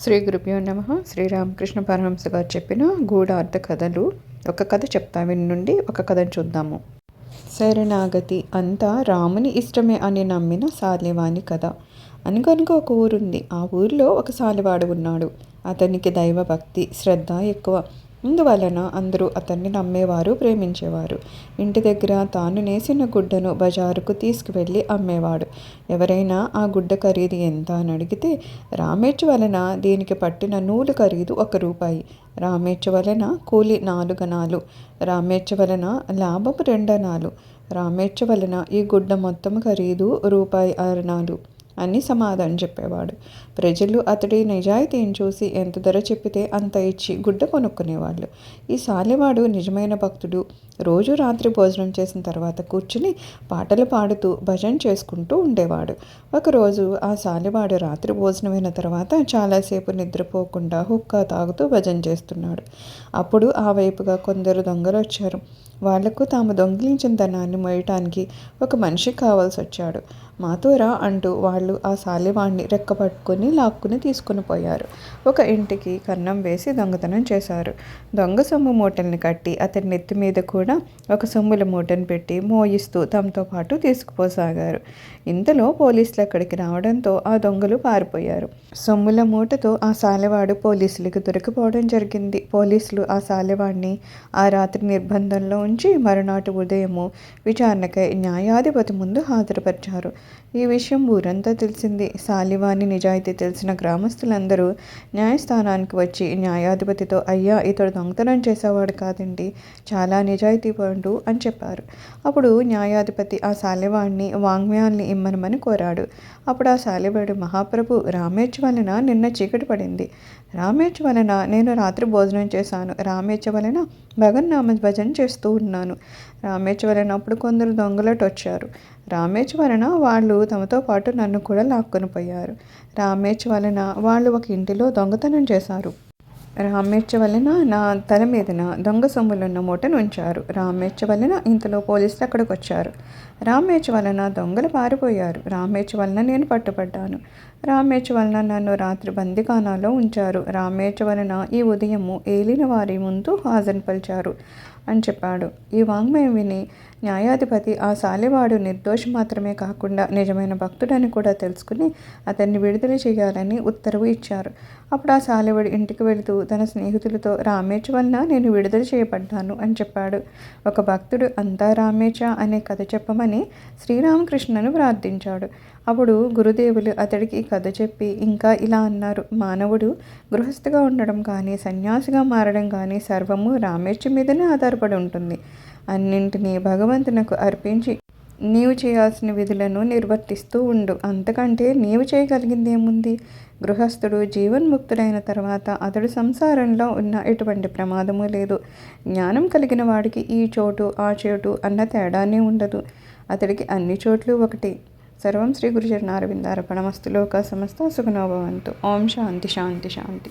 శ్రీ గురుభ్యో నమ. శ్రీరామకృష్ణ పరహంస గారు చెప్పిన గూఢార్థ కథలు. ఒక కథ చెప్తా నుండి ఒక కథను చూద్దాము. శరణాగతి అంతా రాముని ఇష్టమే అని నమ్మిన సాలివాని కథ. అనుకనుక ఒక ఊరుంది. ఆ ఊరిలో ఒక సాలివాడు ఉన్నాడు. అతనికి దైవభక్తి శ్రద్ధ ఎక్కువ. అందువలన అందరూ అతన్ని నమ్మేవారు ప్రేమించేవారు. ఇంటి దగ్గర తాను నేసిన గుడ్డను బజారుకు తీసుకువెళ్ళి అమ్మేవాడు. ఎవరైనా ఆ గుడ్డ ఖరీదు ఎంత అని అడిగితే రామేచ్ వలన దీనికి పట్టిన నూలు ఖరీదు ఒక రూపాయి. రామేచ్చు వలన కూలి నాలుగనాలు రామేచ్చు వలన లాభం రెండనాలు రామేచ్చు వలన ఈ గుడ్డ మొత్తం ఖరీదు రూపాయి అరణాలు అని సమాధానం చెప్పేవాడు. ప్రజలు అతడి నిజాయితీని చూసి ఎంత ధర చెప్పితే అంత ఇచ్చి గుడ్డ కొనుక్కునేవాళ్ళు. ఈ సాలెవాడు నిజమైన భక్తుడు. రోజు రాత్రి భోజనం చేసిన తర్వాత కూర్చుని పాటలు పాడుతూ భజన చేసుకుంటూ ఉండేవాడు. ఒకరోజు ఆ సాలెవాడు రాత్రి భోజనమైన తర్వాత చాలాసేపు నిద్రపోకుండా హుక్కా తాగుతూ భజన చేస్తున్నాడు. అప్పుడు ఆ వైపుగా కొందరు దొంగలు వచ్చారు. వాళ్ళకు తాము దొంగిలించిన ధనాన్ని మోయటానికి ఒక మనిషి కావాల్సి వచ్చాడు మాతోరా అంటూ వాళ్ళు ఆ సాలివాణ్ణి రెక్కపట్టుకుని లాక్కుని తీసుకుని పోయారు. ఒక ఇంటికి కన్నం వేసి దొంగతనం చేశారు. దొంగ సొమ్ము మూటల్ని కట్టి అతని నెత్తి మీద కూడా ఒక సొమ్ముల మూటను పెట్టి మోయిస్తూ తమతో పాటు తీసుకుపోసాగారు. ఇంతలో పోలీసులు అక్కడికి రావడంతో ఆ దొంగలు పారిపోయారు. సొమ్ముల మూటతో ఆ సాలెవాడు పోలీసులకు దొరికిపోవడం జరిగింది. పోలీసులు ఆ సాలెవాడిని ఆ రాత్రి నిర్బంధంలో ఉంచి మరునాటి ఉదయము విచారణకై న్యాయాధిపతి ముందు హాజరుపరిచారు. ఈ విషయం ఊరంతా తెలిసింది. సాలివాని నిజాయితీ తెలిసిన గ్రామస్తులందరూ న్యాయస్థానానికి వచ్చి న్యాయాధిపతితో అయ్యా ఇతడు దొంగతనం చేసేవాడు కాదండి చాలా నిజాయితీ పండు అని చెప్పారు. అప్పుడు న్యాయాధిపతి ఆ సాలెవాడిని వాంగ్మయాల్ని ఇమ్మనమని కోరాడు. అప్పుడు ఆ సాలివాడు మహాప్రభు రామేచ్ వలన నిన్న చీకటి పడింది. రామేచ్ వలన నేను రాత్రి భోజనం చేశాను. రామేచ్ వలన భగన్నామ భజన చేస్తూ ఉన్నాను. రామేచ్ వలన అప్పుడు కొందరు దొంగలటొచ్చారు. రామేచ్ వలన వాళ్ళు తమతో పాటు నన్ను కూడా లాక్కొని పోయారు రామేచ్ వలన వాళ్ళు ఒక ఇంటిలో దొంగతనం చేశారు. రామేచ్చ వలన నా తల మీదన దొంగ సొమ్ములున్న మూటను ఉంచారు. రామేచ్చ వలన ఇంతలో పోలీసులు అక్కడికి వచ్చారు రామేచ్చ వలన దొంగలు పారిపోయారు. రామేచ్చ వలన నేను పట్టుబడ్డాను. రామేచ్చ వలన నన్ను రాత్రి బందికానాలో ఉంచారు. రామేచ్చ వలన ఈ ఉదయము ఏలిన వారి ముందు హాజరు పలిచారు అని చెప్పాడు. ఈ వాంగ్మయం విని న్యాయాధిపతి ఆ సాలెవాడు నిర్దోషి మాత్రమే కాకుండా నిజమైన భక్తుడని కూడా తెలుసుకుని అతన్ని విడుదల చేయాలని ఉత్తర్వు ఇచ్చారు. అప్పుడు ఆ సాలెవుడు ఇంటికి వెళుతూ తన స్నేహితులతో రామేచ వలన నేను విడుదల చేయబడ్డాను అని చెప్పాడు. ఒక భక్తుడు అంతా రామేచ అనే కథ చెప్పమని శ్రీరామకృష్ణను ప్రార్థించాడు. అప్పుడు గురుదేవులు అతడికి కథ చెప్పి ఇంకా ఇలా అన్నారు మానవుడు గృహస్థగా ఉండడం కానీ సన్యాసిగా మారడం కానీ సర్వము రామేచ మీదనే ఆధారపడి ఉంటుంది. అన్నింటినీ భగవంతునకు అర్పించి నీవు చేయాల్సిన విధులను నిర్వర్తిస్తూ ఉండు. అంతకంటే నీవు చేయగలిగింది ఏముంది గృహస్థుడు జీవన్ముక్తుడైన తర్వాత అతడు సంసారంలో ఉన్న ఎటువంటి ప్రమాదము లేదు. జ్ఞానం కలిగిన వాడికి ఈ చోటు ఆ చోటు అన్న తేడానే ఉండదు. అతడికి అన్ని చోట్లు ఒకటి. సర్వం శ్రీ గురుచరణారవిందార్పణమస్తు లోక సమస్త సుఖనోభవంతు. ఓం శాంతి శాంతి శాంతి.